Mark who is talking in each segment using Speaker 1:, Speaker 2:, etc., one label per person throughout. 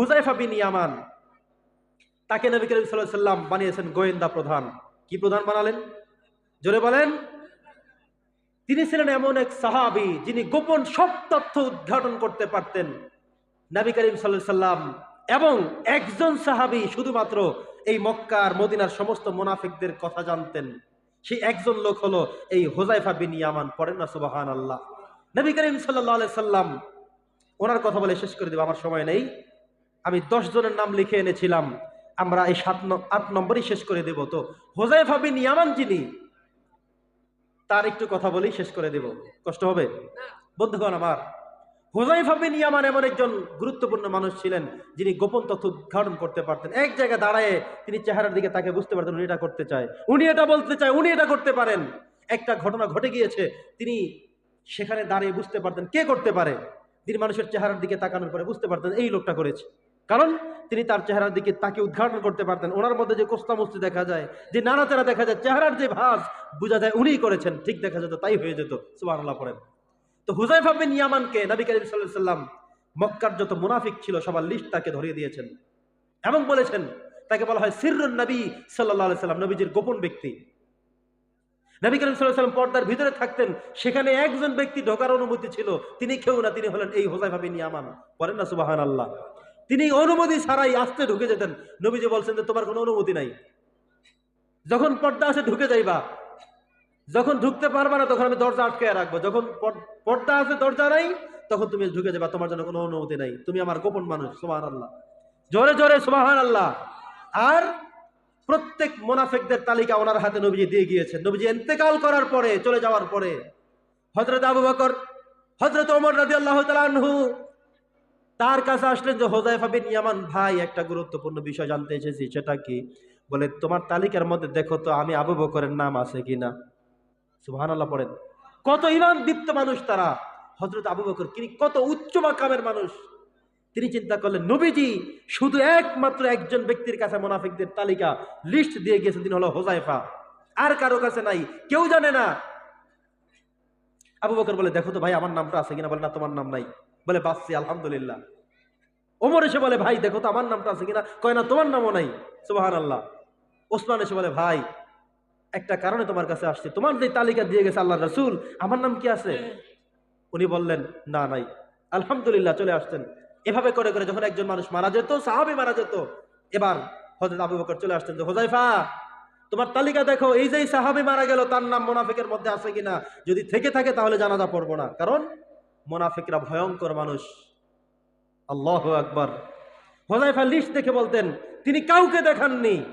Speaker 1: হুজাইফা বিন ইয়ামান। তাকে নবী করিম সাল্লাম বানিয়েছেন গোয়েন্দা প্রধান। কি প্রধান বানালেন? জোরে বলেন। তিনি ছিলেন এমন এক সাহাবি যিনি গোপন সব তথ্য উদ্ঘাটন করতে পারতেন। নবী করিম সাল্লাম এবং একজন সাহাবি শুধুমাত্র এই মক্কার মদিনার সমস্ত মোনাফিকদের কথা জানতেন। সেই একজন লোক হলো এই হোজাইফা বিন ইয়ামান। পড়েন না সুবাহান আল্লাহ নবী করিম সাল্লাহ সাল্লাম ওনার কথা বলে শেষ করে দেবো, আমার সময় নেই। আমি দশ জনের নাম লিখে এনেছিলাম। আমরা এই সাত আট নম্বরই শেষ করে দেব। তো হোজাইফা বিন ইয়ামান যিনি তার একটু কথা বলেই শেষ করে দেব। কষ্ট হবে? বন্ধুগণ আমার হোজাইফা বিন ইয়ামান এমন একজন গুরুত্বপূর্ণ মানুষ ছিলেন যিনি গোপন তথ্য উদ্ঘাটন করতে পারতেন। এক জায়গায় দাঁড়ায় তিনি চেহারার দিকে তাকে বুঝতে পারতেন উনি এটা করতে চায়। উনি এটা বলতে চায় উনি এটা করতে পারেন। একটা ঘটনা ঘটে গিয়েছে তিনি সেখানে দাঁড়িয়ে বুঝতে পারতেন কে করতে পারে। তিনি মানুষের চেহারার দিকে তাকানোর পরে বুঝতে পারতেন এই লোকটা করেছে। কারণ তিনি তার চেহারার দিকে তাকে উদ্ঘাটন করতে পারতেন। ওনার মধ্যে যে কোস্তামস্তি দেখা যায়, যে নানাচারা দেখা যায়, চেহারার যে ভাস বোঝা যায় উনিই করেছেন, ঠিক দেখা যেত, তাই হয়ে যেত, সুবহানাল্লাহ পড়েন। তো হুজাইফা বিন ইয়ামানকে নবী করিম আলাইহি সাল্লাম মক্কার যত মুনাফিক ছিল, সবার লিস্ট তাকে ধরিয়ে দিয়েছেন। এবং বলেছেন, তাকে বলা হয় সিররুন নবী আলাইহি সাল্লাম, নবীজির গোপন ব্যক্তি। নবী করিম সাল্লাম পর্দার ভিতরে থাকতেন, সেখানে একজন ব্যক্তি ঢোকার অনুমতি ছিল, তিনি কেউ না, তিনি হলেন এই হোজাইফা বিন ইয়ামান। বলেন না, সুবহানাল্লাহ। তিনি অনুমতি ছাড়াই আসতে ঢুকে যেতেন। নবীজি বলছেন যে, তোমার কোনো অনুমতি নাই। যখন পর্দা আছে ঢুকে যাইবা। যখন ঢুকতে পারবা না, তখন আমি দরজা আটকে রাখব। যখন পর- পর্দা আছে দরজা নাই, তখন তুমি ঢুকে যাবা তোমার জন্য কোনো অনুমতি নাই। তুমি আমার গোপন মানুষ সুবাহান আল্লাহ জোরে জোরে সুবাহান আল্লাহ আর প্রত্যেক মোনাফেকদের তালিকা ওনার হাতে নবীজি দিয়ে গিয়েছেন। নবীজি ইন্তেকাল করার পরে, চলে যাওয়ার পরে হজরত আবু বকর হজরত ওমর রাজি আল্লাহ তার কাছে আসলেন যে হোজাইফা বিন ইয়ামান ভাই একটা গুরুত্বপূর্ণ বিষয় জানতে এসেছি, সেটা কি? বলে, তোমার তালিকার মধ্যে দেখো তো আমি আবু বকরের নাম আছে কিনা? সুবহান আল্লাহ পড়েন। কত ইমান দীপ্ত মানুষ তারা। হজরত আবু বকর, তিনি কত উচ্চ মাকামের মানুষ। তিনি চিন্তা করলেন, নবীজি, শুধু একমাত্র একজন ব্যক্তির কাছে মোনাফিকদের তালিকা লিস্ট দিয়ে গিয়েছেন তিনি হলো হোজাইফা আর কারও কাছে নাই, কেউ জানে না। আবু বকর বলে, দেখো তো ভাই, আমার নামটা আছে কিনা? বলে, না, তোমার নাম নাই। বলে বাসছি আলহামদুলিল্লাহ। ওমর এসে বলে, ভাই, দেখো তো আমার নামটা আছে কিনা? কয়, না, তোমার নামও নাই। সুবাহান আল্লাহ ওসমান এসে বলে, ভাই, একটা কারণে তোমার কাছে আসছে। তোমার যে তালিকা দিয়ে গেছে আল্লাহ রসুল, আমার নাম কি আছে? উনি বললেন, না, নাই। আলহামদুলিল্লাহ, চলে আসতেন এভাবে করে করে যখন একজন মানুষ মারা যেত, সাহাবি মারা যেত, এবার হজরত আবু বকর চলে আসতেন যে হোজাইফা তোমার তালিকা দেখো, এই যে সাহাবি মারা গেল, তার নাম মোনাফিকের মধ্যে আছে কিনা? যদি থেকে থাকে তাহলে জানাজা পড়ব না। কারণ মোনাফিকরা ভয়ঙ্কর মানুষ। আল্লাহ আকবার। হোজাইফা লিস্ট দেখে বলতেন, তিনি কাউকে দেখাননি।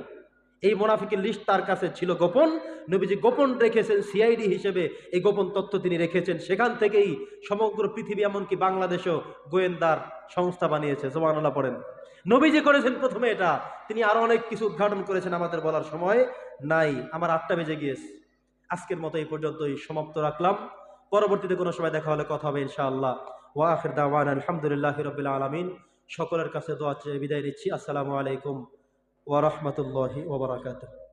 Speaker 1: এই মোনাফিকের লিস্ট তার কাছে ছিল গোপন। নবীজি গোপন রেখেছেন সিআইডি হিসেবে। এই গোপন তথ্য তিনি রেখেছেন। সেখান থেকেই সমগ্র পৃথিবী, এমনকি বাংলাদেশও গোয়েন্দার সংস্থা বানিয়েছে। সোমানুল্লাহ পড়েন। নবীজি করেছেন প্রথমে এটা। তিনি আরও অনেক কিছু উদ্ঘাটন করেছেন আমাদের বলার সময়। নাই, আমার আটটা বেজে গিয়েছে। আজকের মতো এই পর্যন্তই। সমাপ্ত রাখলাম। পরবর্তীতে কোনো সময় দেখা হলে কথা হবে ইনশাআল্লাহ। ওয়াফির দাওয়ান আলহামদুলিল্লাহ রবিল আলমিন। সকলের কাছে দোয়া চেয়ে বিদায় নিচ্ছি। আসসালামু আলাইকুম ওয়া ওবরাকাত